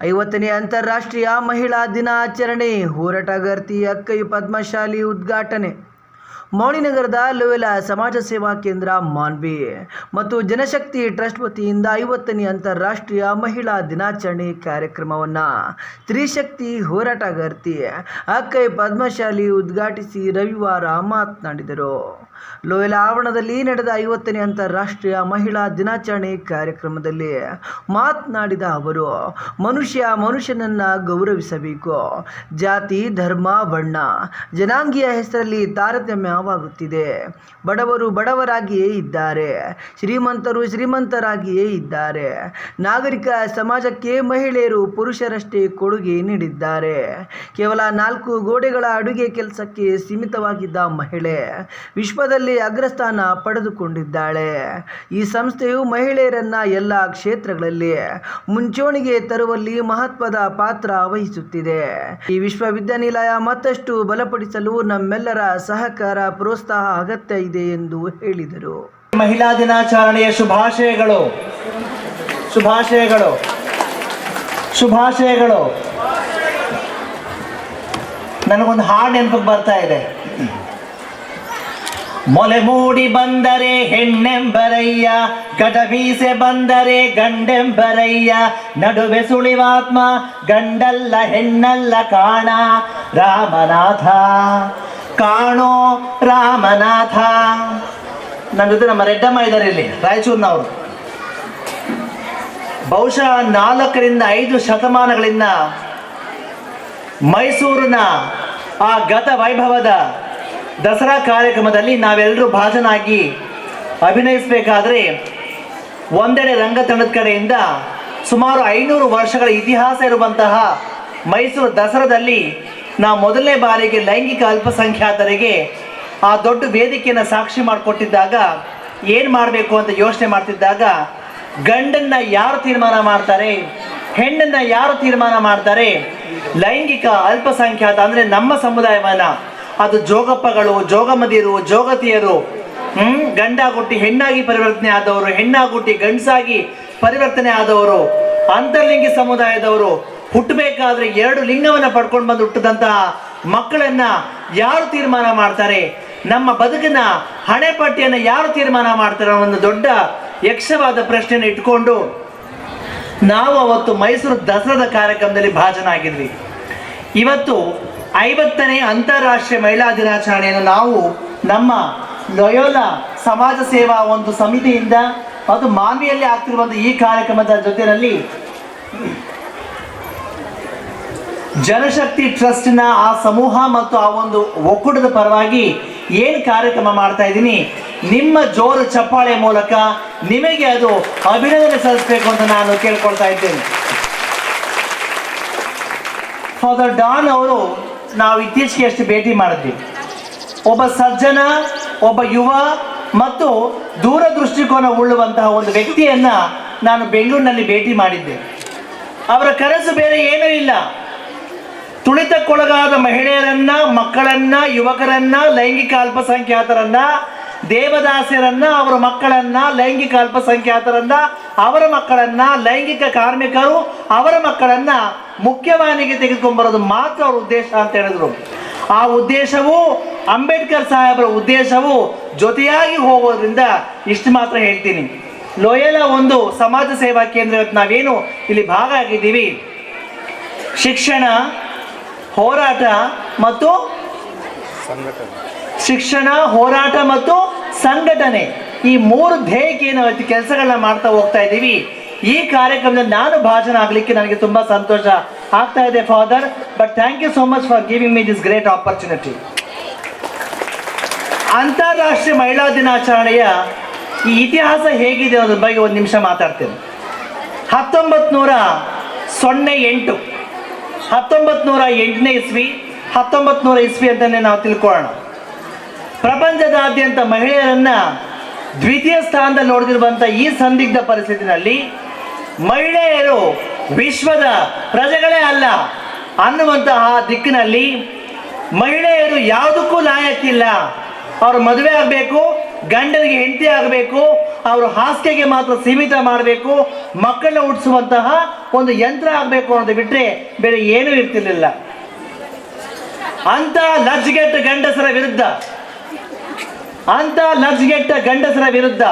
ಐವತ್ತನೇ ಅಂತಾರಾಷ್ಟ್ರೀಯ ಮಹಿಳಾ ದಿನಾಚರಣೆ ಹೋರಾಟಗಾರ್ತಿ ಅಕ್ಕೈ ಪದ್ಮಶಾಲಿ ಉದ್ಘಾಟನೆ. ಮೌಳಿನಗರದ ಲೋಯಲ ಸಮಾಜ ಸೇವಾ ಕೇಂದ್ರ ಮಾನ್ವಿ ಮತ್ತು ಜನಶಕ್ತಿ ಟ್ರಸ್ಟ್ ವತಿಯಿಂದ ಐವತ್ತನೇ ಅಂತಾರಾಷ್ಟ್ರೀಯ ಮಹಿಳಾ ದಿನಾಚರಣೆ ಕಾರ್ಯಕ್ರಮವನ್ನು ತ್ರಿಶಕ್ತಿ ಹೋರಾಟಗಾರ್ತಿ ಅಕ್ಕೈ ಪದ್ಮಶಾಲಿ ಉದ್ಘಾಟಿಸಿ ರವಿವಾರ ಮಾತನಾಡಿದರು. ಲೋಯಲ ಆವರಣದಲ್ಲಿ ನಡೆದ ಐವತ್ತನೇ ಅಂತಾರಾಷ್ಟ್ರೀಯ ಮಹಿಳಾ ದಿನಾಚರಣೆ ಕಾರ್ಯಕ್ರಮದಲ್ಲಿ ಮಾತನಾಡಿದ ಅವರು, ಮನುಷ್ಯ ಮನುಷ್ಯನನ್ನು ಗೌರವಿಸಬೇಕು. ಜಾತಿ, ಧರ್ಮ ಬಣ್ಣ ಜನಾಂಗೀಯ ಹೆಸರಲ್ಲಿ ತಾರತಮ್ಯವಾಗುತ್ತಿದೆ. ಬಡವರು ಬಡವರಾಗಿಯೇ ಇದ್ದಾರೆ. ಶ್ರೀಮಂತರು ಶ್ರೀಮಂತರಾಗಿಯೇ ಇದ್ದಾರೆ. ನಾಗರಿಕ ಸಮಾಜಕ್ಕೆ ಮಹಿಳೆಯರು ಪುರುಷರಷ್ಟೇ ಕೊಡುಗೆ ನೀಡಿದ್ದಾರೆ. ಕೇವಲ ನಾಲ್ಕು ಗೋಡೆಗಳ ಅಡುಗೆ ಕೆಲಸಕ್ಕೆ ಸೀಮಿತವಾಗಿದ್ದ ಮಹಿಳೆ ವಿಶ್ವದಲ್ಲಿ ಅಗ್ರಸ್ಥಾನ ಪಡೆದುಕೊಂಡಿದ್ದಾಳೆ. ಈ ಸಂಸ್ಥೆಯು ಮಹಿಳೆಯರನ್ನ ಎಲ್ಲ ಕ್ಷೇತ್ರಗಳಲ್ಲಿ ಮುಂಚೂಣಿಗೆ ತರುವಲ್ಲಿ ಮಹತ್ವದ ಪಾತ್ರ ವಹಿಸುತ್ತಿದೆ. ಈ ವಿಶ್ವವಿದ್ಯಾನಿಲಯ ಮತ್ತಷ್ಟು ಬಲಪಡಿಸಲು ನಮ್ಮೆಲ್ಲರ ಸಹಕಾರ, ಪ್ರೋತ್ಸಾಹ ಅಗತ್ಯ ಇದೆ ಎಂದು ಹೇಳಿದರು. ಮಹಿಳಾ ದಿನಾಚರಣೆಯ ಶುಭಾಶಯಗಳು. ಶುಭಾಶಯಗಳು. ಶುಭಾಶಯಗಳು. ನನಗೊಂದು ಹಾಡು ನೆನಪಿಗೆ ಬರ್ತಾ ಇದೆ. ಮೊಲೆ ಮೂಡಿ ಬಂದರೆ ಹೆಣ್ಣೆಂಬರಯ್ಯ ಗಡಬೀಸೆ ಬಂದರೆ ಗಂಡೆಂಬರಯ್ಯ, ನಡುವೆ ಸುಳಿವಾತ್ಮ, ಗಂಡಲ್ಲ ಹೆಣ್ಣಲ್ಲ ಕಾಣ, ರಾಮನಾಥ. ಕಾಣೋ ರಾಮನಾಥ. ನನ್ನ ಜೊತೆ ನಮ್ಮ ರೆಡ್ಡಮ್ಮ ಇದ್ದಾರೆ ಇಲ್ಲಿ, ರಾಯಚೂರಿನವರು. ಬಹುಶಃ ನಾಲ್ಕರಿಂದ ಐದು ಶತಮಾನಗಳಿಂದ ಮೈಸೂರಿನ ಆ ಗತ ವೈಭವದ ದಸರಾ ಕಾರ್ಯಕ್ರಮದಲ್ಲಿ ನಾವೆಲ್ಲರೂ ಭಾಜನಾಗಿ ಅಭಿನಯಿಸಬೇಕಾದ್ರೆ ಒಂದೆಡೆ ರಂಗತಂಡದ ಕಡೆಯಿಂದ ಸುಮಾರು ಐನೂರು ವರ್ಷಗಳ ಇತಿಹಾಸ ಇರುವಂತಹ ಮೈಸೂರು ದಸರಾದಲ್ಲಿ ನಾವು ಮೊದಲನೇ ಬಾರಿಗೆ ಲೈಂಗಿಕ ಅಲ್ಪಸಂಖ್ಯಾತರಿಗೆ ಆ ದೊಡ್ಡ ವೇದಿಕೆಯನ್ನು ಸಾಕ್ಷಿ ಮಾಡಿಕೊಟ್ಟಿದ್ದಾಗ ಏನು ಮಾಡಬೇಕು ಅಂತ ಯೋಚನೆ ಮಾಡ್ತಿದ್ದಾಗ ಗಂಡನ್ನ ಯಾರು ತೀರ್ಮಾನ ಮಾಡ್ತಾರೆ, ಹೆಣ್ಣನ್ನ ಯಾರು ತೀರ್ಮಾನ ಮಾಡ್ತಾರೆ, ಲೈಂಗಿಕ ಅಲ್ಪಸಂಖ್ಯಾತ ಅಂದರೆ ನಮ್ಮ ಸಮುದಾಯವನ್ನ ಅದು ಜೋಗಪ್ಪಗಳು ಜೋಗಮದಿಯರು ಜೋಗತಿಯರು. ಹ್ಮ್? ಗಂಡಾಗುಟ್ಟಿ, ಹೆಣ್ಣಾಗಿ ಪರಿವರ್ತನೆ ಆದವರು, ಹೆಣ್ಣಾಗುಟ್ಟಿ, ಗಂಡಸಾಗಿ ಪರಿವರ್ತನೆ ಆದವರು, ಅಂತರ್ಲಿಂಗಿ ಸಮುದಾಯದವರು. ಹುಟ್ಟಬೇಕಾದ್ರೆ ಎರಡು ಲಿಂಗವನ್ನ ಪಡ್ಕೊಂಡು ಬಂದು ಹುಟ್ಟಿದಂತಹ ಮಕ್ಕಳನ್ನ ಯಾರು ತೀರ್ಮಾನ ಮಾಡ್ತಾರೆ? ನಮ್ಮ ಬದುಕಿನ ಹಣೆಪಟ್ಟಿಯನ್ನು ಯಾರು ತೀರ್ಮಾನ ಮಾಡ್ತಾರೆ ಒಂದು ದೊಡ್ಡ ಯಕ್ಷವಾದ ಪ್ರಶ್ನೆಯನ್ನು ಇಟ್ಕೊಂಡು ನಾವು ಅವತ್ತು ಮೈಸೂರು ದಸರಾದ ಕಾರ್ಯಕ್ರಮದಲ್ಲಿ ಭಾಜನಾಗಿದ್ವಿ ಇವತ್ತು ಐವತ್ತನೇ ಅಂತಾರಾಷ್ಟ್ರೀಯ ಮಹಿಳಾ ದಿನಾಚರಣೆಯನ್ನು ನಾವು ನಮ್ಮ ಲೊಯೋಲ ಸಮಾಜ ಸೇವಾ ಒಂದು ಸಮಿತಿಯಿಂದ ಅದು ಮಾಮಿಯಲ್ಲಿ ಆಗ್ತಿರುವಂಥ ಈ ಕಾರ್ಯಕ್ರಮದ ಜೊತೆಯಲ್ಲಿ ಜನಶಕ್ತಿ ಟ್ರಸ್ಟ್ನ ಆ ಸಮೂಹ ಮತ್ತು ಆ ಒಂದು ಒಕ್ಕೂಟದ ಪರವಾಗಿ ಏನು ಕಾರ್ಯಕ್ರಮ ಮಾಡ್ತಾ ಇದ್ದೀನಿ. ನಿಮ್ಮ ಜೋರು ಚಪ್ಪಾಳೆ ಮೂಲಕ ನಿಮಗೆ ಅದು ಅಭಿನಂದನೆ ಸಲ್ಲಿಸಬೇಕು ಅಂತ ನಾನು ಕೇಳ್ಕೊಳ್ತಾ ಇದ್ದೇನೆ. ಫಾದರ್ ಡಾನ್ ಅವರು ನಾವು ಇತ್ತೀಚೆಗೆ ಎಷ್ಟು ಭೇಟಿ ಮಾಡಿದ್ವಿ. ಒಬ್ಬ ಸಜ್ಜನ, ಒಬ್ಬ ಯುವ ಮತ್ತು ದೂರದೃಷ್ಟಿಕೋನ ಉಳ್ಳುವಂತಹ ಒಂದು ವ್ಯಕ್ತಿಯನ್ನ ನಾನು ಬೆಂಗಳೂರಿನಲ್ಲಿ ಭೇಟಿ ಮಾಡಿದ್ದೆ. ಅವರ ಕನಸು ಬೇರೆ ಏನೂ ಇಲ್ಲ. ತುಳಿತಕ್ಕೊಳಗಾದ ಮಹಿಳೆಯರನ್ನ, ಮಕ್ಕಳನ್ನ, ಯುವಕರನ್ನ, ಲೈಂಗಿಕ ಅಲ್ಪಸಂಖ್ಯಾತರನ್ನ ದೇವದಾಸ್ಯರನ್ನ, ಅವರ ಮಕ್ಕಳನ್ನ, ಲೈಂಗಿಕ ಅಲ್ಪಸಂಖ್ಯಾತರನ್ನ, ಅವರ ಮಕ್ಕಳನ್ನ, ಲೈಂಗಿಕ ಕಾರ್ಮಿಕರು, ಅವರ ಮಕ್ಕಳನ್ನ ಮುಖ್ಯವಾಹಿನಿಗೆ ತೆಗೆದುಕೊಂಡ್ಬರೋದು ಮಾತ್ರ ಅವ್ರ ಉದ್ದೇಶ ಅಂತ ಹೇಳಿದ್ರು. ಆ ಉದ್ದೇಶವು, ಅಂಬೇಡ್ಕರ್ ಸಾಹೇಬರ ಉದ್ದೇಶವು ಜೊತೆಯಾಗಿ ಹೋಗೋದ್ರಿಂದ ಇಷ್ಟು ಮಾತ್ರ ಹೇಳ್ತೀನಿ. ಲೋಯಲ ಒಂದು ಸಮಾಜ ಸೇವಾ ಕೇಂದ್ರ ನಾವೇನು ಇಲ್ಲಿ ಭಾಗ ಆಗಿದ್ದೀವಿ. ಶಿಕ್ಷಣ, ಹೋರಾಟ ಮತ್ತು ಶಿಕ್ಷಣ, ಹೋರಾಟ ಮತ್ತು ಸಂಘಟನೆ ಈ ಮೂರು ಧ್ಯೇಯಕ್ಕೆ ಏನು ಕೆಲಸಗಳನ್ನ ಮಾಡ್ತಾ ಹೋಗ್ತಾ ಇದ್ದೀವಿ. ಈ ಕಾರ್ಯಕ್ರಮದಲ್ಲಿ ನಾನು ಭಾಜನಾಗಲಿಕ್ಕೆ ನನಗೆ ತುಂಬಾ ಸಂತೋಷ ಆಗ್ತಾ ಇದೆ father but thank you so much for giving me this great opportunity ಅಂತಾರಾಷ್ಟ್ರೀಯ ಮಹಿಳಾ ದಿನಾಚರಣೆಯ ಈ ಇತಿಹಾಸ ಹೇಗಿದೆ ಅನ್ನೋದ್ರ ಬಗ್ಗೆ ಒಂದು ನಿಮಿಷ ಮಾತಾಡ್ತೇನೆ. ಹತ್ತೊಂಬತ್ತು ನೂರ ಸೊನ್ನೆ ಎಂಟು ಹತ್ತೊಂಬತ್ತು ನೂರ ಎಂಟನೇ ಇಸ್ವಿ ಹತ್ತೊಂಬತ್ತು ನೂರ ಇಸ್ವಿ ಅಂತಲೇ ನಾವು ತಿಳ್ಕೊಳ್ಳೋಣ. ಪ್ರಪಂಚದಾದ್ಯಂತ ಮಹಿಳೆಯರನ್ನ ದ್ವಿತೀಯ ಸ್ಥಾನದಲ್ಲಿ ನೋಡ್ತಿರುವಂಥ ಈ ಸಂದಿಗ್ಧ ಪರಿಸ್ಥಿತಿನಲ್ಲಿ ಮಹಿಳೆಯರು ವಿಶ್ವದ ಪ್ರಜೆಗಳೇ ಅಲ್ಲ ಅನ್ನುವಂತಹ ದಿಕ್ಕಿನಲ್ಲಿ ಮಹಿಳೆಯರು ಯಾವುದಕ್ಕೂ ಲಾಯಕ್ಕಿಲ್ಲ ಅವರು ಮದುವೆ ಆಗಬೇಕು, ಗಂಡನಿಗೆ ಹೆಂಡತಿ ಆಗಬೇಕು, ಅವರು ಹಾಸಿಗೆಗೆ ಮಾತ್ರ ಸೀಮಿತ ಮಾಡಬೇಕು, ಮಕ್ಕಳನ್ನ ಹುಟ್ಟಿಸುವಂತಹ ಒಂದು ಯಂತ್ರ ಆಗಬೇಕು ಅನ್ನೋದು ಬಿಟ್ಟರೆ ಬೇರೆ ಏನೂ ಇರ್ತಿರ್ಲಿಲ್ಲ. ಅಂತ ಲಜ್ಗೆಟ್ಟ ಗಂಡಸರ ವಿರುದ್ಧ ಅಂತ ಲಜ್ಗೆಟ್ಟ ಗಂಡಸರ ವಿರುದ್ಧ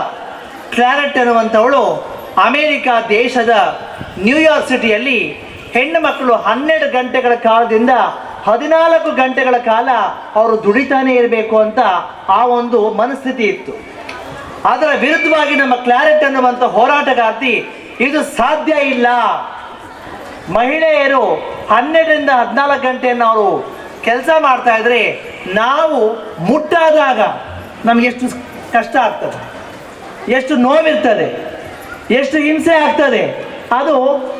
ಕ್ಲಾರೆಟ್ ಅನ್ನುವಂಥವಳು ಅಮೇರಿಕ ದೇಶದ ನ್ಯೂಯಾರ್ಕ್ ಸಿಟಿಯಲ್ಲಿ ಹೆಣ್ಣು ಮಕ್ಕಳು ಹನ್ನೆರಡು ಗಂಟೆಗಳ ಕಾಲದಿಂದ ಹದಿನಾಲ್ಕು ಗಂಟೆಗಳ ಕಾಲ ಅವರು ದುಡಿತಾನೆ ಇರಬೇಕು ಅಂತ ಆ ಒಂದು ಮನಸ್ಥಿತಿ ಇತ್ತು. ಅದರ ವಿರುದ್ಧವಾಗಿ ನಮ್ಮ ಕ್ಲಾರೆಟ್ ಅನ್ನುವಂಥ ಹೋರಾಟಗಾರ್ತಿ, ಇದು ಸಾಧ್ಯ ಇಲ್ಲ. ಮಹಿಳೆಯರು ಹನ್ನೆರಡರಿಂದ ಹದಿನಾಲ್ಕು ಗಂಟೆಯನ್ನು ಅವರು ಕೆಲಸ ಮಾಡ್ತಾ ಇದ್ರೆ ನಾವು ಮುಟ್ಟಾದಾಗ ನಮ್ಗೆ ಎಷ್ಟು ಕಷ್ಟ ಆಗ್ತದೆ. ಎಷ್ಟು ನೋವಿರ್ತದೆ. ಎಷ್ಟು ಹಿಂಸೆ ಆಗ್ತದೆ. ಅದು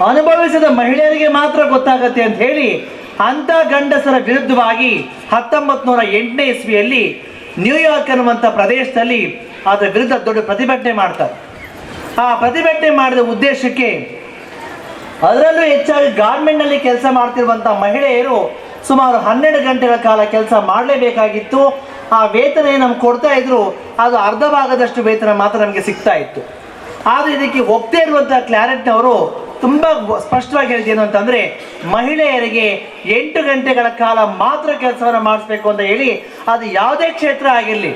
ಅನುಭವಿಸಿದ ಮಹಿಳೆಯರಿಗೆ ಮಾತ್ರ ಗೊತ್ತಾಗತ್ತೆ ಅಂತ ಹೇಳಿ ಅಂಥ ಗಂಡಸರ ವಿರುದ್ಧವಾಗಿ ಹತ್ತೊಂಬತ್ತು ನೂರ ಎಂಟನೇ ಇಸ್ವಿಯಲ್ಲಿ ನ್ಯೂಯಾರ್ಕ್ ಅನ್ನುವಂಥ ಪ್ರದೇಶದಲ್ಲಿ ಅದರ ವಿರುದ್ಧ ದೊಡ್ಡ ಪ್ರತಿಭಟನೆ ಮಾಡ್ತಾರೆ. ಆ ಪ್ರತಿಭಟನೆ ಮಾಡಿದ ಉದ್ದೇಶಕ್ಕೆ ಅದರಲ್ಲೂ ಹೆಚ್ಚಾಗಿ ಗಾರ್ಮೆಂಟ್ನಲ್ಲಿ ಕೆಲಸ ಮಾಡ್ತಿರುವಂಥ ಮಹಿಳೆಯರು ಸುಮಾರು ಹನ್ನೆರಡು ಗಂಟೆಗಳ ಕಾಲ ಕೆಲಸ ಮಾಡಲೇಬೇಕಾಗಿತ್ತು. ಆ ವೇತನ ಏನು ನಮ್ಗೆ ಕೊಡ್ತಾ ಇದ್ರು, ಅದು ಅರ್ಧ ಭಾಗದಷ್ಟು ವೇತನ ಮಾತ್ರ ನಮಗೆ ಸಿಗ್ತಾ ಇತ್ತು. ಆದರೆ ಇದಕ್ಕೆ ಒಪ್ಪದೇ ಇರುವಂಥ ಕ್ಲಾರೆಟ್ನವರು ತುಂಬ ಸ್ಪಷ್ಟವಾಗಿ ಹೇಳಿದ್ದೇನು ಅಂತಂದರೆ, ಮಹಿಳೆಯರಿಗೆ ಎಂಟು ಗಂಟೆಗಳ ಕಾಲ ಮಾತ್ರ ಕೆಲಸವನ್ನು ಮಾಡಿಸ್ಬೇಕು ಅಂತ ಹೇಳಿ, ಅದು ಯಾವುದೇ ಕ್ಷೇತ್ರ ಆಗಿರಲಿ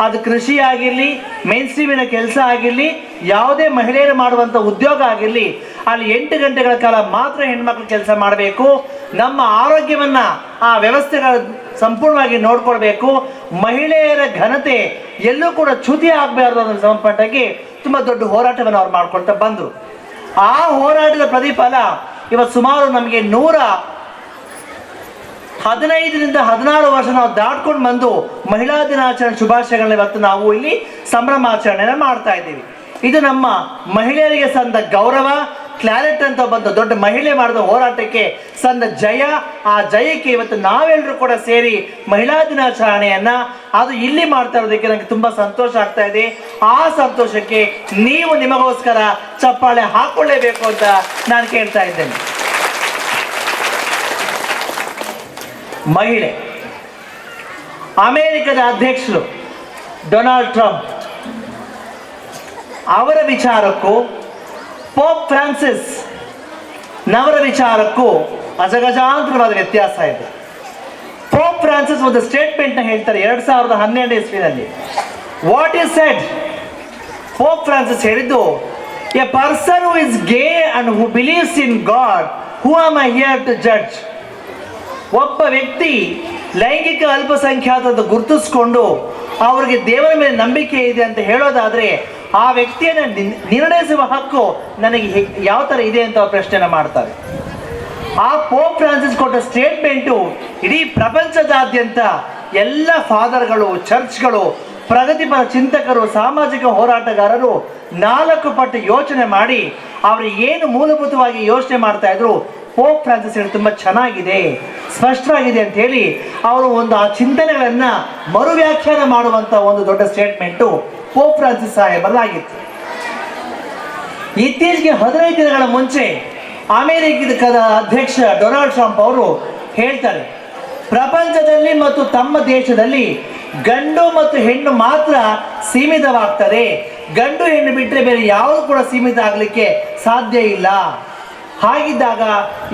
ಅದು ಕೃಷಿ ಆಗಿರಲಿ ಮೇನ್ ಕೆಲಸ ಆಗಿರಲಿ, ಯಾವುದೇ ಮಹಿಳೆಯರು ಮಾಡುವಂಥ ಉದ್ಯೋಗ ಆಗಿರಲಿ, ಅಲ್ಲಿ ಎಂಟು ಗಂಟೆಗಳ ಕಾಲ ಮಾತ್ರ ಹೆಣ್ಮಕ್ಳು ಕೆಲಸ ಮಾಡಬೇಕು. ನಮ್ಮ ಆರೋಗ್ಯವನ್ನು ಆ ವ್ಯವಸ್ಥೆಗಳ ಸಂಪೂರ್ಣವಾಗಿ ನೋಡ್ಕೊಳ್ಬೇಕು. ಮಹಿಳೆಯರ ಘನತೆ ಎಲ್ಲೂ ಕೂಡ ಚ್ಯುತಿ ಆಗಬಾರ್ದು ಅನ್ನೋ ಸಂಬಂಧಪಟ್ಟಾಗಿ ತುಂಬ ದೊಡ್ಡ ಹೋರಾಟವನ್ನು ಅವ್ರು ಮಾಡ್ಕೊಳ್ತಾ ಬಂದರು. ಆ ಹೋರಾಟದ ಪ್ರತಿಫಲ ಇವತ್ತು ಸುಮಾರು ನಮಗೆ ನೂರ ಹದಿನೈದರಿಂದ ಹದಿನಾರು ವರ್ಷ ನಾವು ದಾಟ್ಕೊಂಡು ಬಂದು ಮಹಿಳಾ ದಿನಾಚರಣೆ ಶುಭಾಶಯಗಳನ್ನ ಇವತ್ತು ನಾವು ಇಲ್ಲಿ ಸಂಭ್ರಮಾಚರಣೆಯನ್ನು ಮಾಡ್ತಾ ಇದ್ದೀವಿ. ಇದು ನಮ್ಮ ಮಹಿಳೆಯರಿಗೆ ಸಂದ ಗೌರವ ಕ್ಲಾರೆಟ್ ಅಂತ ಬಂದ ದೊಡ್ಡ ಮಹಿಳೆ ಮಾಡಿದ ಹೋರಾಟಕ್ಕೆ ಸಂದ ಜಯ. ಆ ಜಯಕ್ಕೆ ಇವತ್ತು ನಾವೆಲ್ಲರೂ ಕೂಡ ಸೇರಿ ಮಹಿಳಾ ದಿನಾಚರಣೆಯನ್ನ ಅದು ಇಲ್ಲಿ ಮಾಡ್ತಾ ಇರೋದಕ್ಕೆ ನನಗೆ ತುಂಬಾ ಸಂತೋಷ ಆಗ್ತಾ ಇದೆ. ಆ ಸಂತೋಷಕ್ಕೆ ನೀವು ನಿಮಗೋಸ್ಕರ ಚಪ್ಪಾಳೆ ಹಾಕೊಳ್ಳೇಬೇಕು ಅಂತ ನಾನು ಕೇಳ್ತಾ ಇದ್ದೇನೆ. ಮಹಿಳೆ. ಅಮೇರಿಕದ ಅಧ್ಯಕ್ಷರು ಡೊನಾಲ್ಡ್ ಟ್ರಂಪ್. ಅವರ ವಿಚಾರಕ್ಕೂ ಪೋಪ್ ಫ್ರಾನ್ಸಿಸ್ ನವರ ವಿಚಾರಕ್ಕೂ ಅಜಗಜಾಂತರವಾದ ವ್ಯತ್ಯಾಸ ಇದೆ. ಪೋಪ್ ಫ್ರಾನ್ಸಿಸ್ ಒಂದು ಸ್ಟೇಟ್ಮೆಂಟ್ನ ಹೇಳ್ತಾರೆ ಎರಡು ಸಾವಿರದ ಹನ್ನೆರಡು ಇಸ್ವಿನಲ್ಲಿ. What is said Pope Francis ಹೇಳಿದ್ದು a person who is gay and who believes in God who am I here to judge ಒಬ್ಬ ವ್ಯಕ್ತಿ ಲೈಂಗಿಕ ಅಲ್ಪಸಂಖ್ಯಾತದ ಗುರುತಿಸ್ಕೊಂಡು ಅವರಿಗೆ ದೇವರ ಮೇಲೆ ನಂಬಿಕೆ ಇದೆ ಅಂತ ಹೇಳೋದಾದ್ರೆ ಆ ವ್ಯಕ್ತಿಯನ್ನು ನಿರ್ಣಯಿಸುವ ಹಕ್ಕು ನನಗೆ ಯಾವ ಥರ ಇದೆ ಅಂತ ಪ್ರಶ್ನೆನ ಮಾಡ್ತಾರೆ. ಆ ಪೋಪ್ ಫ್ರಾನ್ಸಿಸ್ ಕೊಟ್ಟ ಸ್ಟೇಟ್ಮೆಂಟು ಇಡೀ ಪ್ರಪಂಚದಾದ್ಯಂತ ಎಲ್ಲ ಫಾದರ್ಗಳು, ಚರ್ಚ್ಗಳು, ಪ್ರಗತಿಪರ ಚಿಂತಕರು, ಸಾಮಾಜಿಕ ಹೋರಾಟಗಾರರು ನಾಲ್ಕು ಪಟ್ಟು ಯೋಚನೆ ಮಾಡಿ ಅವರು ಏನು ಮೂಲಭೂತವಾಗಿ ಯೋಚನೆ ಮಾಡ್ತಾ ಇದ್ರು ಪೋಪ್ ಫ್ರಾನ್ಸಿಸ್ ಹೇಳಿ ತುಂಬ ಚೆನ್ನಾಗಿದೆ, ಸ್ಪಷ್ಟವಾಗಿದೆ ಅಂತ ಹೇಳಿ ಅವರು ಒಂದು ಆ ಚಿಂತನೆಗಳನ್ನು ಮರು ವ್ಯಾಖ್ಯಾನ ಮಾಡುವಂತ ಒಂದು ದೊಡ್ಡ ಸ್ಟೇಟ್ಮೆಂಟು ಪೋಪ್ ಫ್ರಾನ್ಸಿಸ್ ಸಾಹೇಬರದಾಗಿತ್ತು ಇತ್ತೀಚೆಗೆ ಹದಿನೈದು ದಿನಗಳ ಮುಂಚೆ ಅಮೆರಿಕದ ಅಧ್ಯಕ್ಷ ಡೊನಾಲ್ಡ್ ಟ್ರಂಪ್ ಅವರು ಹೇಳ್ತಾರೆ, ಪ್ರಪಂಚದಲ್ಲಿ ಮತ್ತು ತಮ್ಮ ದೇಶದಲ್ಲಿ ಗಂಡು ಮತ್ತು ಹೆಣ್ಣು ಮಾತ್ರ ಸೀಮಿತವಾಗ್ತದೆ. ಗಂಡು ಹೆಣ್ಣು ಬಿಟ್ಟರೆ ಬೇರೆ ಯಾವುದು ಕೂಡ ಸೀಮಿತ ಆಗಲಿಕ್ಕೆ ಸಾಧ್ಯ ಇಲ್ಲ. ಹಾಗಿದ್ದಾಗ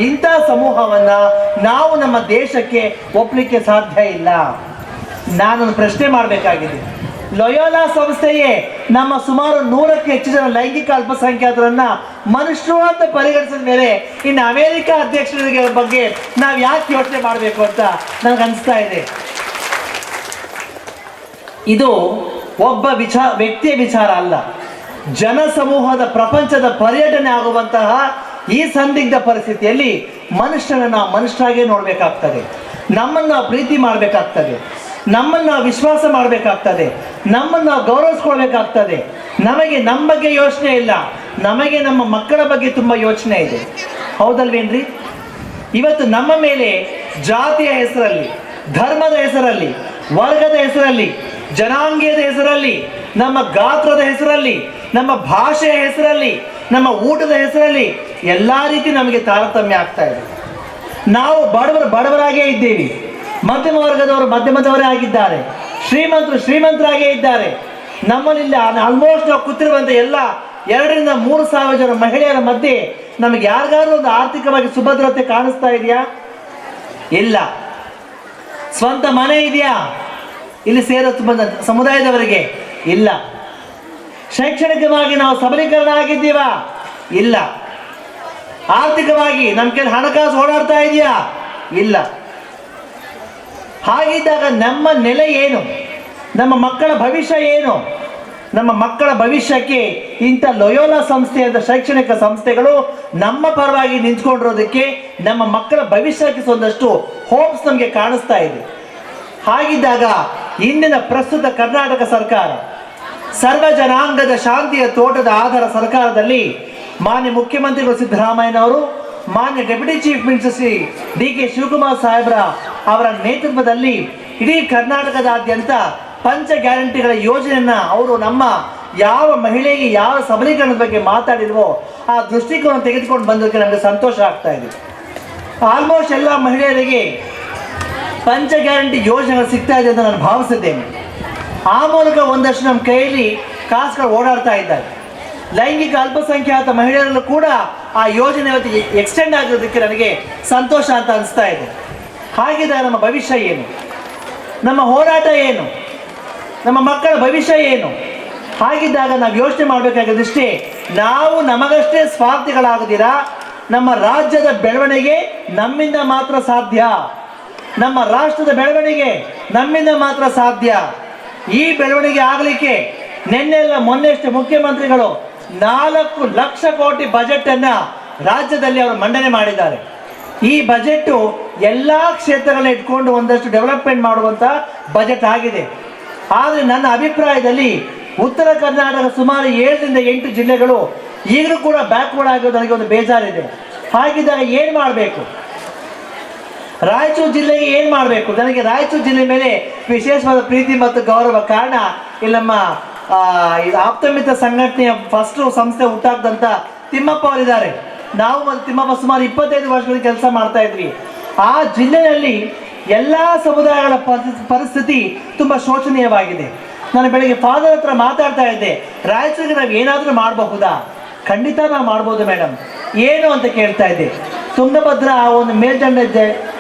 ಇಂಥ ಸಮೂಹವನ್ನ ನಾವು ನಮ್ಮ ದೇಶಕ್ಕೆ ಒಪ್ಪಲಿಕ್ಕೆ ಸಾಧ್ಯ ಇಲ್ಲ. ನಾನೊಂದು ಪ್ರಶ್ನೆ ಮಾಡಬೇಕಾಗಿದೆ. ಲೊಯೋಲಾ ಸಂಸ್ಥೆಯೇ ನಮ್ಮ ಸುಮಾರು ನೂರಕ್ಕೆ ಹೆಚ್ಚು ಜನ ಲೈಂಗಿಕ ಅಲ್ಪಸಂಖ್ಯಾತರನ್ನ ಮನುಷ್ಯರು ಅಂತ ಪರಿಗಣಿಸಿದ ಮೇಲೆ ಇನ್ನು ಅಮೆರಿಕ ಅಧ್ಯಕ್ಷರಿಗೆ ಬಗ್ಗೆ ನಾವು ಯಾಕೆ ಯೋಚನೆ ಮಾಡಬೇಕು ಅಂತ ನನಗೆ ಅನಿಸ್ತಾ ಇದೆ. ಇದು ಒಬ್ಬ ವಿಚಾರ ವ್ಯಕ್ತಿಯ ವಿಚಾರ ಅಲ್ಲ. ಜನ ಸಮೂಹದ ಪ್ರಪಂಚದ ಪರ್ಯಟನೆ ಆಗುವಂತಹ ಈ ಸಂದಿಗ್ಧ ಪರಿಸ್ಥಿತಿಯಲ್ಲಿ ಮನುಷ್ಯನ ಮನುಷ್ಯರಾಗೆ ನೋಡಬೇಕಾಗ್ತದೆ. ನಮ್ಮನ್ನು ಪ್ರೀತಿ ಮಾಡಬೇಕಾಗ್ತದೆ. ನಮ್ಮನ್ನು ವಿಶ್ವಾಸ ಮಾಡಬೇಕಾಗ್ತದೆ. ನಮ್ಮನ್ನು ಗೌರವಿಸ್ಕೊಳ್ಬೇಕಾಗ್ತದೆ. ನಮಗೆ ನಮ್ಮ ಬಗ್ಗೆ ಯೋಚನೆ ಇಲ್ಲ. ನಮಗೆ ನಮ್ಮ ಮಕ್ಕಳ ಬಗ್ಗೆ ತುಂಬ ಯೋಚನೆ ಇದೆ. ಹೌದಲ್ವೇನ್ರಿ? ಇವತ್ತು ನಮ್ಮ ಮೇಲೆ ಜಾತಿಯ ಹೆಸರಲ್ಲಿ, ಧರ್ಮದ ಹೆಸರಲ್ಲಿ, ವರ್ಗದ ಹೆಸರಲ್ಲಿ ಜನಾಂಗೀಯದ ಹೆಸರಲ್ಲಿ, ನಮ್ಮ ಗಾತ್ರದ ಹೆಸರಲ್ಲಿ, ನಮ್ಮ ಭಾಷೆಯ ಹೆಸರಲ್ಲಿ, ನಮ್ಮ ಊಟದ ಹೆಸರಲ್ಲಿ ಎಲ್ಲ ರೀತಿ ನಮಗೆ ತಾರತಮ್ಯ ಆಗ್ತಾ ಇದೆ. ನಾವು ಬಡವರು ಬಡವರಾಗೇ ಇದ್ದೀವಿ. ಮಧ್ಯಮ ವರ್ಗದವರು ಮಧ್ಯಮದವರೇ ಆಗಿದ್ದಾರೆ. ಶ್ರೀಮಂತರು ಶ್ರೀಮಂತರಾಗೇ ಇದ್ದಾರೆ. ನಮ್ಮಲ್ಲಿ ಆಲ್ಮೋಸ್ಟ್ ನಾವು ಕೂತಿರುವಂಥ ಎಲ್ಲ ಎರಡರಿಂದ ಮೂರು ಸಾವಿರ ಜನ ಮಹಿಳೆಯರ ಮಧ್ಯೆ ನಮಗೆ ಯಾರಿಗಾದ್ರೂ ಒಂದು ಆರ್ಥಿಕವಾಗಿ ಸುಭದ್ರತೆ ಕಾಣಿಸ್ತಾ ಇದೆಯಾ? ಇಲ್ಲ. ಸ್ವಂತ ಮನೆ ಇದೆಯಾ? ಇಲ್ಲಿ ಸೇರೋ ಬಂದ ಸಮುದಾಯದವರಿಗೆ ಇಲ್ಲ. ಶೈಕ್ಷಣಿಕವಾಗಿ ನಾವು ಸಬಲೀಕರಣ ಆಗಿದ್ದೀವಾ? ಇಲ್ಲ. ಆರ್ಥಿಕವಾಗಿ ನಮ್ಮ ಕೆಲ ಹಣಕಾಸು ಓಡಾಡ್ತಾ ಇದೆಯಾ? ಇಲ್ಲ. ಹಾಗಿದ್ದಾಗ ನಮ್ಮ ನೆಲೆ ಏನು? ನಮ್ಮ ಮಕ್ಕಳ ಭವಿಷ್ಯ ಏನು? ನಮ್ಮ ಮಕ್ಕಳ ಭವಿಷ್ಯಕ್ಕೆ ಇಂಥ ಲೊಯೋಲಾ ಸಂಸ್ಥೆಯಾದ ಶೈಕ್ಷಣಿಕ ಸಂಸ್ಥೆಗಳು ನಮ್ಮ ಪರವಾಗಿ ನಿಂತ್ಕೊಂಡಿರೋದಕ್ಕೆ ನಮ್ಮ ಮಕ್ಕಳ ಭವಿಷ್ಯಕ್ಕೆ ಒಂದಷ್ಟು ಹೋಪ್ಸ್ ನಮಗೆ ಕಾಣಿಸ್ತಾ ಇದೆ. ಹಾಗಿದ್ದಾಗ ಇಂದಿನ ಪ್ರಸ್ತುತ ಕರ್ನಾಟಕ ಸರ್ಕಾರ ಸರ್ವ ಜನಾಂಗದ ಶಾಂತಿಯ ತೋಟದ ಆಧಾರ ಸರ್ಕಾರದಲ್ಲಿ ಮಾನ್ಯ ಮುಖ್ಯಮಂತ್ರಿಗಳು ಸಿದ್ದರಾಮಯ್ಯನವರು, ಮಾನ್ಯ deputy chief minister Shri D K Shivakumar ಸಾಹೇಬ್ರ ಅವರ ನೇತೃತ್ವದಲ್ಲಿ ಇಡೀ ಕರ್ನಾಟಕದಾದ್ಯಂತ ಪಂಚ ಗ್ಯಾರಂಟಿಗಳ ಯೋಜನೆಯನ್ನ ಅವರು ನಮ್ಮ ಯಾವ ಮಹಿಳೆಗೆ ಯಾವ ಸಬಲೀಕರಣದ ಬಗ್ಗೆ ಮಾತಾಡಿದ್ವೋ ಆ ದೃಷ್ಟಿಕೋನ ತೆಗೆದುಕೊಂಡು ಬಂದಕ್ಕೆ ನಮಗೆ ಸಂತೋಷ ಆಗ್ತಾ ಇದೆ. ಆಲ್ಮೋಸ್ಟ್ ಎಲ್ಲ ಮಹಿಳೆಯರಿಗೆ ಪಂಚ ಗ್ಯಾರಂಟಿ ಯೋಜನೆಗಳು ಸಿಗ್ತಾ ಇದೆ ಅಂತ ನಾನು ಭಾವಿಸಿದ್ದೇನೆ. ಆ ಮೂಲಕ ಒಂದಷ್ಟು ನಮ್ಮ ಕೈಯಲ್ಲಿ ಕಾಸುಗಳು ಓಡಾಡ್ತಾ ಇದ್ದಾರೆ. ಲೈಂಗಿಕ ಅಲ್ಪಸಂಖ್ಯಾತ ಮಹಿಳೆಯರಲ್ಲೂ ಕೂಡ ಆ ಯೋಜನೆ ಎಕ್ಸ್ಟೆಂಡ್ ಆಗಿರೋದಕ್ಕೆ ನನಗೆ ಸಂತೋಷ ಅಂತ ಅನಿಸ್ತಾ ಇದೆ. ಹಾಗಿದ್ದಾಗ ನಮ್ಮ ಭವಿಷ್ಯ ಏನು? ನಮ್ಮ ಹೋರಾಟ ಏನು? ನಮ್ಮ ಮಕ್ಕಳ ಭವಿಷ್ಯ ಏನು? ಹಾಗಿದ್ದಾಗ ನಾವು ಯೋಚನೆ ಮಾಡಬೇಕಾಗಿದ್ದಷ್ಟೇ ನಾವು ನಮಗಷ್ಟೇ ಸ್ವಾರ್ಥಿಗಳಾಗದಿರಾ ನಮ್ಮ ರಾಜ್ಯದ ಬೆಳವಣಿಗೆ ನಮ್ಮಿಂದ ಮಾತ್ರ ಸಾಧ್ಯ. ನಮ್ಮ ರಾಷ್ಟ್ರದ ಬೆಳವಣಿಗೆ ನಮ್ಮಿಂದ ಮಾತ್ರ ಸಾಧ್ಯ. ಈ ಬೆಳವಣಿಗೆ ಆಗಲಿಕ್ಕೆ ನಿನ್ನೆಲ್ಲ ಮೊನ್ನೆಷ್ಟು ಮುಖ್ಯಮಂತ್ರಿಗಳು ನಾಲ್ಕು ಲಕ್ಷ ಕೋಟಿ ಬಜೆಟ್ ಅನ್ನ ರಾಜ್ಯದಲ್ಲಿ ಅವರು ಮಂಡನೆ ಮಾಡಿದ್ದಾರೆ. ಈ ಬಜೆಟ್ ಎಲ್ಲಾ ಕ್ಷೇತ್ರಗಳನ್ನ ಇಟ್ಕೊಂಡು ಒಂದಷ್ಟು ಡೆವಲಪ್ಮೆಂಟ್ ಮಾಡುವಂತ ಬಜೆಟ್ ಆಗಿದೆ. ಆದರೆ ನನ್ನ ಅಭಿಪ್ರಾಯದಲ್ಲಿ ಉತ್ತರ ಕರ್ನಾಟಕ ಸುಮಾರು ಏಳರಿಂದ ಎಂಟು ಜಿಲ್ಲೆಗಳು ಈಗಲೂ ಕೂಡ ಬ್ಯಾಕ್ವರ್ಡ್ ಆಗಿರೋದು ನನಗೆ ಒಂದು ಬೇಜಾರಿದೆ. ಹಾಗಿದ್ದಾಗ ಏನು ಮಾಡಬೇಕು? ರಾಯಚೂರು ಜಿಲ್ಲೆಗೆ ಏನು ಮಾಡಬೇಕು? ನನಗೆ ರಾಯಚೂರು ಜಿಲ್ಲೆ ಮೇಲೆ ವಿಶೇಷವಾದ ಪ್ರೀತಿ ಮತ್ತು ಗೌರವ ಕಾರಣ ಇಲ್ಲಿ ನಮ್ಮ ಇದು ಆಪ್ತಮಿತ್ರ ಸಂಘಟನೆಯ ಫಸ್ಟ್ ಸಂಸ್ಥೆ ಹುಟ್ಟಾಕ್ದಂತ ತಿಮ್ಮಪ್ಪ ಅವರಿದ್ದಾರೆ. ನಾವು ಮತ್ತು ತಿಮ್ಮಪ್ಪ ಸುಮಾರು ಇಪ್ಪತ್ತೈದು ವರ್ಷಗಳ ಕೆಲಸ ಮಾಡ್ತಾ ಇದ್ವಿ. ಆ ಜಿಲ್ಲೆಯಲ್ಲಿ ಎಲ್ಲ ಸಮುದಾಯಗಳ ಪರಿಸ್- ಪರಿಸ್ಥಿತಿ ತುಂಬ ಶೋಚನೀಯವಾಗಿದೆ. ನಾನು ಬೆಳಿಗ್ಗೆ ಫಾದರ್ ಹತ್ರ ಮಾತಾಡ್ತಾ ಇದ್ದೆ, ರಾಯಚೂರಿಗೆ ನಾವು ಏನಾದರೂ ಮಾಡಬಹುದಾ? ಖಂಡಿತ ನಾವು ಮಾಡ್ಬೋದು ಮೇಡಮ್ ಏನು? ಅಂತ ಕೇಳ್ತಾ ಇದ್ದೆ. ತುಂಗಭದ್ರಾ ಆ ಒಂದು ಮೇಲ್ದಂಡ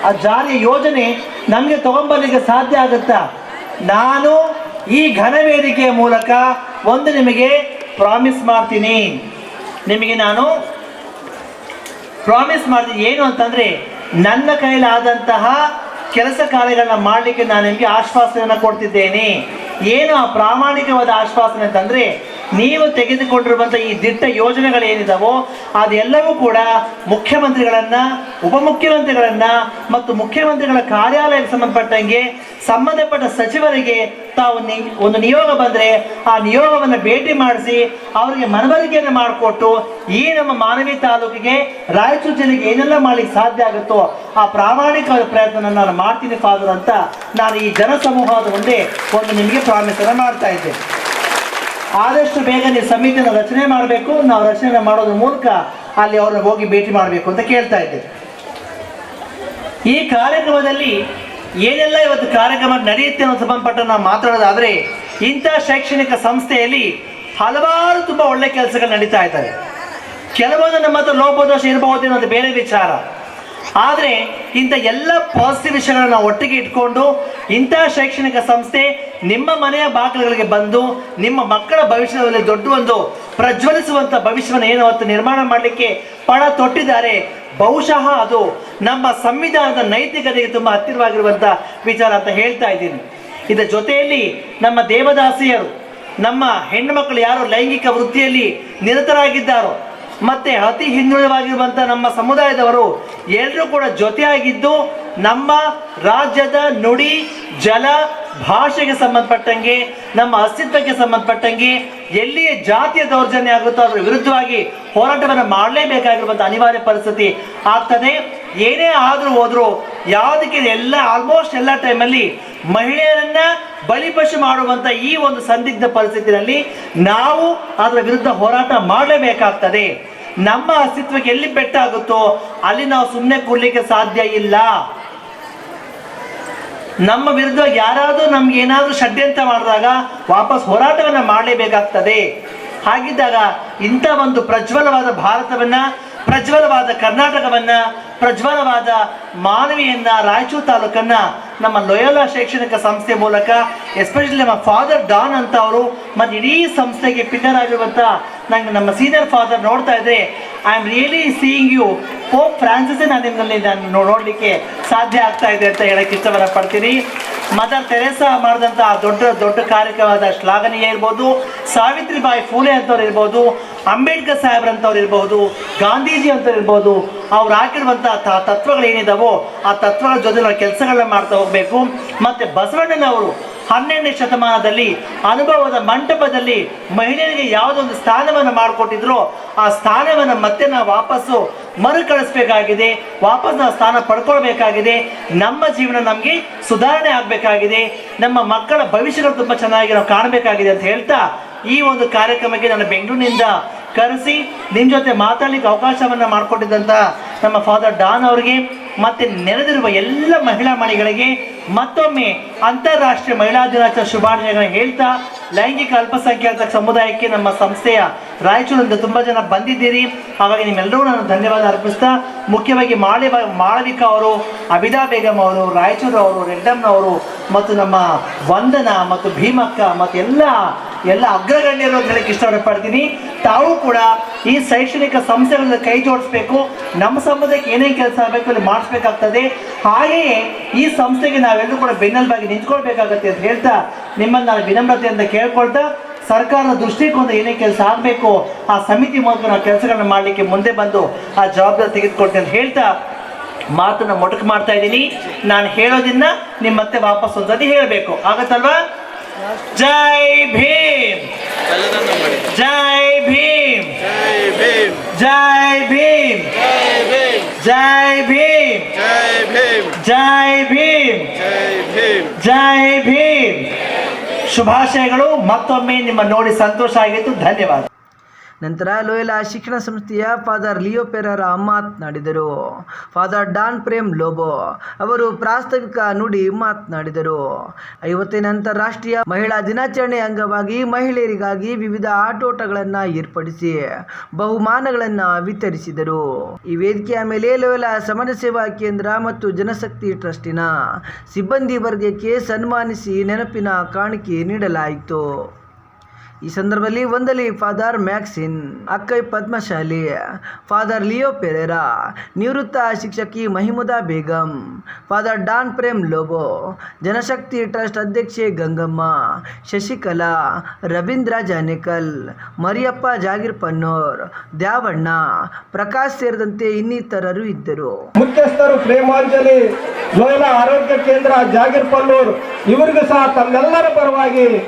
ಆ ಜಾರಿಯ ಯೋಜನೆ ನಮಗೆ ತಗೊಂಬರ್ಲಿಕ್ಕೆ ಸಾಧ್ಯ ಆಗುತ್ತಾ? ನಾನು ಈ ಘನ ವೇದಿಕೆಯ ಮೂಲಕ ಒಂದು ನಿಮಗೆ ಪ್ರಾಮಿಸ್ ಮಾಡ್ತೀನಿ. ನಿಮಗೆ ನಾನು ಪ್ರಾಮಿಸ್ ಮಾಡ್ತೀನಿ. ಏನು ಅಂತಂದ್ರೆ, ನನ್ನ ಕೈಲಾದಂತಹ ಕೆಲಸ ಕಾರ್ಯಗಳನ್ನ ಮಾಡಲಿಕ್ಕೆ ನಾನು ನಿಮಗೆ ಆಶ್ವಾಸನೆಯನ್ನು ಕೊಡ್ತಿದ್ದೇನೆ. ಏನು ಆ ಪ್ರಾಮಾಣಿಕವಾದ ಆಶ್ವಾಸನೆ ಅಂತಂದ್ರೆ ನೀವು ತೆಗೆದುಕೊಂಡಿರುವಂಥ ಈ ದಿಟ್ಟ ಯೋಜನೆಗಳೇನಿದಾವೋ ಅದೆಲ್ಲವೂ ಕೂಡ ಮುಖ್ಯಮಂತ್ರಿಗಳನ್ನ, ಉಪಮುಖ್ಯಮಂತ್ರಿಗಳನ್ನ ಮತ್ತು ಮುಖ್ಯಮಂತ್ರಿಗಳ ಕಾರ್ಯಾಲಯಕ್ಕೆ ಸಂಬಂಧಪಟ್ಟಂಗೆ ಸಂಬಂಧಪಟ್ಟ ಸಚಿವರಿಗೆ ತಾವು ಒಂದು ನಿಯೋಗ ಬಂದರೆ ಆ ನಿಯೋಗವನ್ನು ಭೇಟಿ ಮಾಡಿಸಿ ಅವರಿಗೆ ಮನವರಿಕೆಯನ್ನು ಮಾಡಿಕೊಟ್ಟು ಈ ನಮ್ಮ ಮಾನವಿ ತಾಲೂಕಿಗೆ, ರಾಯಚೂರು ಜಿಲ್ಲೆಗೆ ಏನೆಲ್ಲ ಮಾಡಲಿಕ್ಕೆ ಸಾಧ್ಯ ಆಗುತ್ತೋ ಆ ಪ್ರಾಮಾಣಿಕವಾದ ಪ್ರಯತ್ನ ನಾನು ಮಾಡ್ತೀನಿ, ಫಾದರ್ ಅಂತ ನಾನು ಈ ಜನಸಮೂಹದ ಮುಂದೆ ಒಂದು ನಿಮಗೆ ಪ್ರಾಮಿಸನ್ನು ಮಾಡ್ತಾ ಇದ್ದೆ ಆದಷ್ಟು ಬೇಗ ನೀವು ಸಮಿತಿಯನ್ನು ರಚನೆ ಮಾಡಬೇಕು. ನಾವು ರಚನೆ ಮಾಡೋದ್ರ ಮೂಲಕ ಅಲ್ಲಿ ಅವ್ರನ್ನ ಹೋಗಿ ಭೇಟಿ ಮಾಡಬೇಕು ಅಂತ ಕೇಳ್ತಾ ಇದ್ದೆ. ಈ ಕಾರ್ಯಕ್ರಮದಲ್ಲಿ ಏನೆಲ್ಲ ಇವತ್ತು ಕಾರ್ಯಕ್ರಮ ನಡೆಯುತ್ತೆ ಅನ್ನೋ ಸಂಬಂಧಪಟ್ಟ ನಾವು ಮಾತಾಡೋದಾದ್ರೆ, ಇಂಥ ಶೈಕ್ಷಣಿಕ ಸಂಸ್ಥೆಯಲ್ಲಿ ಹಲವಾರು ತುಂಬ ಒಳ್ಳೆ ಕೆಲಸಗಳು ನಡೀತಾ ಇದ್ದಾರೆ ಕೆಲವೊಂದು ನಮ್ಮ ಹತ್ರ ಲೋಪದೋಷ ಇರಬಹುದು ಅನ್ನೋದು ಬೇರೆ ವಿಚಾರ. ಆದರೆ ಇಂಥ ಎಲ್ಲ ಪಾಸಿಟಿವ್ ವಿಷಯಗಳನ್ನ ಒಟ್ಟಿಗೆ ಇಟ್ಕೊಂಡು ಇಂಥ ಶೈಕ್ಷಣಿಕ ಸಂಸ್ಥೆ ನಿಮ್ಮ ಮನೆಯ ಬಾಗಿಲುಗಳಿಗೆ ಬಂದು, ನಿಮ್ಮ ಮಕ್ಕಳ ಭವಿಷ್ಯದಲ್ಲಿ ದೊಡ್ಡ ಒಂದು ಪ್ರಜ್ವಲಿಸುವಂಥ ಭವಿಷ್ಯವನ್ನು ಏನು ಅವತ್ತು ನಿರ್ಮಾಣ ಮಾಡಲಿಕ್ಕೆ ಪಣ ತೊಟ್ಟಿದ್ದಾರೆ. ಬಹುಶಃ ಅದು ನಮ್ಮ ಸಂವಿಧಾನದ ನೈತಿಕತೆಗೆ ತುಂಬ ಹತ್ತಿರವಾಗಿರುವಂಥ ವಿಚಾರ ಅಂತ ಹೇಳ್ತಾ ಇದ್ದೀನಿ. ಇದರ ಜೊತೆಯಲ್ಲಿ ನಮ್ಮ ದೇವದಾಸಿಯರು, ನಮ್ಮ ಹೆಣ್ಣುಮಕ್ಕಳು ಯಾರು ಲೈಂಗಿಕ ವೃತ್ತಿಯಲ್ಲಿ ನಿರತರಾಗಿದ್ದಾರೋ, ಮತ್ತೆ ಅತಿ ಹಿಂದುಳಿದವಾಗಿರುವಂಥ ನಮ್ಮ ಸಮುದಾಯದವರು ಎಲ್ಲರೂ ಕೂಡ ಜೊತೆಯಾಗಿದ್ದು ನಮ್ಮ ರಾಜ್ಯದ ನುಡಿ, ಜಲ ಭಾಷೆಗೆ ಸಂಬಂಧಪಟ್ಟಂಗೆ, ನಮ್ಮ ಅಸ್ತಿತ್ವಕ್ಕೆ ಸಂಬಂಧಪಟ್ಟಂಗೆ ಎಲ್ಲಿಯೇ ಜಾತಿಯ ದೌರ್ಜನ್ಯ ಆಗುತ್ತೋ ಅದರ ವಿರುದ್ಧವಾಗಿ ಹೋರಾಟವನ್ನು ಮಾಡಲೇಬೇಕಾಗಿರುವಂಥ ಅನಿವಾರ್ಯ ಪರಿಸ್ಥಿತಿ ಆಗ್ತದೆ. ಏನೇ ಆದರೂ ಹೋದರೂ ಯಾವುದಕ್ಕೆ ಎಲ್ಲ ಆಲ್ಮೋಸ್ಟ್ ಎಲ್ಲ ಟೈಮಲ್ಲಿ ಮಹಿಳೆಯರನ್ನ ಬಲಿಪಶು ಮಾಡುವಂಥ ಈ ಒಂದು ಸಂದಿಗ್ಧ ಪರಿಸ್ಥಿತಿಯಲ್ಲಿ ನಾವು ಅದರ ವಿರುದ್ಧ ಹೋರಾಟ ಮಾಡಲೇಬೇಕಾಗ್ತದೆ. ನಮ್ಮ ಅಸ್ತಿತ್ವಕ್ಕೆ ಎಲ್ಲಿ ಪೆಟ್ಟಾಗುತ್ತೋ ಅಲ್ಲಿ ನಾವು ಸುಮ್ಮನೆ ಕೂರ್ಲಿಕ್ಕೆ ಸಾಧ್ಯ ಇಲ್ಲ. ನಮ್ಮ ವಿರುದ್ಧ ಯಾರಾದರೂ ನಮ್ಗೆ ಏನಾದರೂ ಷಡ್ಯಂತ್ರ ಮಾಡಿದಾಗ ವಾಪಸ್ ಹೋರಾಟವನ್ನು ಮಾಡಲೇಬೇಕಾಗ್ತದೆ. ಹಾಗಿದ್ದಾಗ ಇಂಥ ಒಂದು ಪ್ರಜ್ವಲವಾದ ಭಾರತವನ್ನು, ಪ್ರಜ್ವಲವಾದ ಕರ್ನಾಟಕವನ್ನ, ಪ್ರಜ್ವಲವಾದ ಮಾನವಿಯನ್ನ ರಾಯಚೂರು ತಾಲೂಕನ್ನ ನಮ್ಮ ಲೊಯೋಲಾ ಶೈಕ್ಷಣಿಕ ಸಂಸ್ಥೆ ಮೂಲಕ ಎಸ್ಪೆಷಲಿ ನಮ್ಮ ಫಾದರ್ ಡಾನ್ ಅಂತ ಅವರು ಮತ್ತು ಇಡೀ ಸಂಸ್ಥೆಗೆ ಪಿನ್ನರ್ ನಂಗೆ ನಮ್ಮ ಸೀನಿಯರ್ ಫಾದರ್ ನೋಡ್ತಾ ಇದ್ರೆ I am really seeing you Pope Francis ನಾನು ನಿಮ್ಮಲ್ಲಿ ನಾನು ನೋಡಲಿಕ್ಕೆ ಸಾಧ್ಯ ಆಗ್ತಾ ಇದೆ ಅಂತ ಹೇಳಕ್ಕೆ ಇಷ್ಟವನ್ನ ಪಡ್ತೀನಿ. ಮದರ್ ತೆರೆಸಾ ಮಾಡಿದಂತಹ ದೊಡ್ಡ ದೊಡ್ಡ ಕಾರ್ಯಕ್ರಮದ ಶ್ಲಾಘನೀಯ ಇರ್ಬೋದು ಸಾವಿತ್ರಿಬಾಯಿ ಫೂಲೆ ಅಂತವ್ರು ಇರ್ಬೋದು ಅಂಬೇಡ್ಕರ್ ಸಾಹೇಬ್ರಂಥವ್ರು ಇರ್ಬೋದು ಗಾಂಧೀಜಿ ಅಂತವ್ರು ಇರ್ಬೋದು ಅವ್ರು ತತ್ವಗಳು ಏನಿದಾವೋ ಆ ತತ್ವಗಳ ಜೊತೆ ನಾವು ಕೆಲಸಗಳನ್ನ ಮಾಡ್ತಾ ಹೋಗಬೇಕು. ಮತ್ತು ಬಸವಣ್ಣನವರು ಹನ್ನೆರಡನೇ ಶತಮಾನದಲ್ಲಿ ಅನುಭವದ ಮಂಟಪದಲ್ಲಿ ಮಹಿಳೆಯರಿಗೆ ಯಾವುದೊಂದು ಸ್ಥಾನವನ್ನು ಮಾಡಿಕೊಟ್ಟಿದ್ರು ಆ ಸ್ಥಾನವನ್ನು ಮತ್ತೆ ನಾವು ವಾಪಸ್ಸು ಮರುಕಳಿಸ್ಬೇಕಾಗಿದೆ ವಾಪಸ್ ನಾವು ಸ್ಥಾನ ಪಡ್ಕೊಳ್ಬೇಕಾಗಿದೆ, ನಮ್ಮ ಜೀವನ ನಮಗೆ ಸುಧಾರಣೆ ಆಗಬೇಕಾಗಿದೆ, ನಮ್ಮ ಮಕ್ಕಳ ಭವಿಷ್ಯಗಳು ತುಂಬ ಚೆನ್ನಾಗಿ ನಾವು ಕಾಣಬೇಕಾಗಿದೆ ಅಂತ ಹೇಳ್ತಾ ಈ ಒಂದು ಕಾರ್ಯಕ್ರಮಕ್ಕೆ ನಾನು ಬೆಂಗಳೂರಿನಿಂದ ಕರೆಸಿ ನಿಮ್ಮ ಜೊತೆ ಮಾತಾಡಲಿಕ್ಕೆ ಅವಕಾಶವನ್ನು ಮಾಡಿಕೊಟ್ಟಿದ್ದಂಥ ನಮ್ಮ ಫಾದರ್ ಡಾನ್ ಅವರಿಗೆ ಮತ್ತೆ ನೆರೆದಿರುವ ಎಲ್ಲ ಮಹಿಳಾ ಮಣಿಗಳಿಗೆ ಮತ್ತೊಮ್ಮೆ ಅಂತಾರಾಷ್ಟ್ರೀಯ ಮಹಿಳಾ ದಿನಾಚರಣೆ ಶುಭಾಶಯಗಳನ್ನು ಹೇಳ್ತಾ, ಲೈಂಗಿಕ ಅಲ್ಪಸಂಖ್ಯಾತ ಸಮುದಾಯಕ್ಕೆ ನಮ್ಮ ಸಂಸ್ಥೆಯ ರಾಯಚೂರಿಂದ ತುಂಬ ಜನ ಬಂದಿದ್ದೀರಿ. ಹಾಗಾಗಿ ನಿಮ್ಮೆಲ್ಲರೂ ನಾನು ಧನ್ಯವಾದ ಅರ್ಪಿಸ್ತಾ, ಮುಖ್ಯವಾಗಿ ಮಾಳಿ ಮಾಳವಿಕಾ ಅವರು, ಅಬಿದಾ ಬೇಗಂ ಅವರು, ರಾಯಚೂರು ಅವರು ರೆಡ್ಡಮ್ನವರು ಮತ್ತು ನಮ್ಮ ವಂದನಾ ಮತ್ತು ಭೀಮಕ್ಕ ಮತ್ತು ಎಲ್ಲ ಎಲ್ಲ ಅಗ್ರಗಣ್ಯರು ಅಂತ ಹೇಳಕ್ಕೆ ಇಷ್ಟಪಡ್ತೀನಿ ತಾವು ಕೂಡ ಈ ಶೈಕ್ಷಣಿಕ ಸಂಸ್ಥೆಗಳನ್ನು ಕೈ ಜೋಡಿಸ್ಬೇಕು. ನಮ್ಮ ಸಂಬಂಧಕ್ಕೆ ಏನೇನು ಕೆಲಸ ಆಗಬೇಕು ಅಲ್ಲಿ ಮಾಡಿಸ್ಬೇಕಾಗ್ತದೆ. ಹಾಗೆಯೇ ಈ ಸಂಸ್ಥೆಗೆ ನಾವೆಲ್ಲರೂ ಕೂಡ ಬೆನ್ನೆಲುಬಾಗಿ ನಿಂತ್ಕೊಳ್ಬೇಕಾಗತ್ತೆ ಅಂತ ಹೇಳ್ತಾ ನಿಮ್ಮನ್ನು ನಾನು ವಿನಮ್ರತೆಯಿಂದ ಕೇಳ್ಕೊಳ್ತಾ ಸರ್ಕಾರದ ದೃಷ್ಟಿಕೋನ ಏನೇ ಕೆಲಸ ಆಗಬೇಕು, ಆ ಸಮಿತಿ ಮೂಲಕ ನಾವು ಕೆಲಸಗಳನ್ನ ಮಾಡಲಿಕ್ಕೆ ಮುಂದೆ ಬಂದು ಆ ಜವಾಬ್ದಾರಿ ತೆಗೆದುಕೊಳ್ತೇನೆ ಅಂತ ಹೇಳ್ತಾ ಮಾತನ್ನ ಮೊಟಕು ಮಾಡ್ತಾ ಇದ್ದೀನಿ. ನಾನು ಹೇಳೋದನ್ನ ನಿಮ್ಮ ಮತ್ತೆ ವಾಪಸ್ ಒಂದ್ಸತಿ ಹೇಳಬೇಕು. ಆಗತ್ತಲ್ವಾ? ಜೈ ಭೀಮ್. ಜೈ ಭೀಮ್. ಜೈ ಭೀಮ್. ಜೈ ಭೀಮ್. ಜೈ ಭೀಮ್. ಜೈ ಭೀಮ್. ಶುಭಾಶಯಗಳು ಮತ್ತೊಮ್ಮೆ ನಿಮ್ಮ ನೋಡಿ ಸಂತೋಷ ಆಗಿತ್ತು ಧನ್ಯವಾದ. ನಂತರ ಲೋಯಲಾ ಶಿಕ್ಷಣ ಸಂಸ್ಥೆಯ ಫಾದರ್ ಲಿಯೋ ಪೆರರ ಮಾತನಾಡಿದರು. ಫಾದರ್ ಡಾನ್ ಪ್ರೇಮ್ ಲೋಬೋ ಅವರು ಪ್ರಾಸ್ತಾವಿಕ ನುಡಿ ಮಾತನಾಡಿದರು. ಐವತ್ತನೇ ಅಂತಾರಾಷ್ಟ್ರೀಯ ಮಹಿಳಾ ದಿನಾಚರಣೆ ಅಂಗವಾಗಿ ಮಹಿಳೆಯರಿಗಾಗಿ ವಿವಿಧ ಆಟೋಟಗಳನ್ನು ಏರ್ಪಡಿಸಿ ಬಹುಮಾನಗಳನ್ನು ವಿತರಿಸಿದರು. ಈ ವೇದಿಕೆಯ ಮೇಲೆ ಲೋಯಲಾ ಸಮಾಜ ಸೇವಾ ಕೇಂದ್ರ ಮತ್ತು ಜನಶಕ್ತಿ ಟ್ರಸ್ಟಿನ ಸಿಬ್ಬಂದಿ ವರ್ಗಕ್ಕೆ ಸನ್ಮಾನಿಸಿ ನೆನಪಿನ ಕಾಣಿಕೆ ನೀಡಲಾಯಿತು. ಈ ಸಂದರ್ಭದಲ್ಲಿ ಒಂದಲ್ಲಿ father Maxine, Akkai Padmashali, father Leo Pereira, ನಿವೃತ್ತ ಶಿಕ್ಷಕಿ Mahimuda Begum, father Don Prem Lobo, Janashakti trust ಅಧ್ಯಕ್ಷೆ ಗಂಗಮ್ಮ, ಶಶಿಕಲಾ, ರವೀಂದ್ರ ಜಾನೇಕಲ್, ಮರಿಯಪ್ಪ ಜಾಗೀರ್ ಪನ್ನೋರ್, ದ್ಯಾವಣ್ಣ, ಪ್ರಕಾಶ್ ಸೇರಿದಂತೆ ಇನ್ನಿತರರು ಇದ್ದರು. ಮುಖ್ಯಸ್ಥರು ಪ್ರೇಮಾಂಜಲಿ ಆರೋಗ್ಯ ಕೇಂದ್ರ ಜಾಗೀರ್ ಪಲ್ಲೂರ್ ಇವರಿಗೂ ಸಹ ತಮ್ಮೆಲ್ಲರ ಪರವಾಗಿ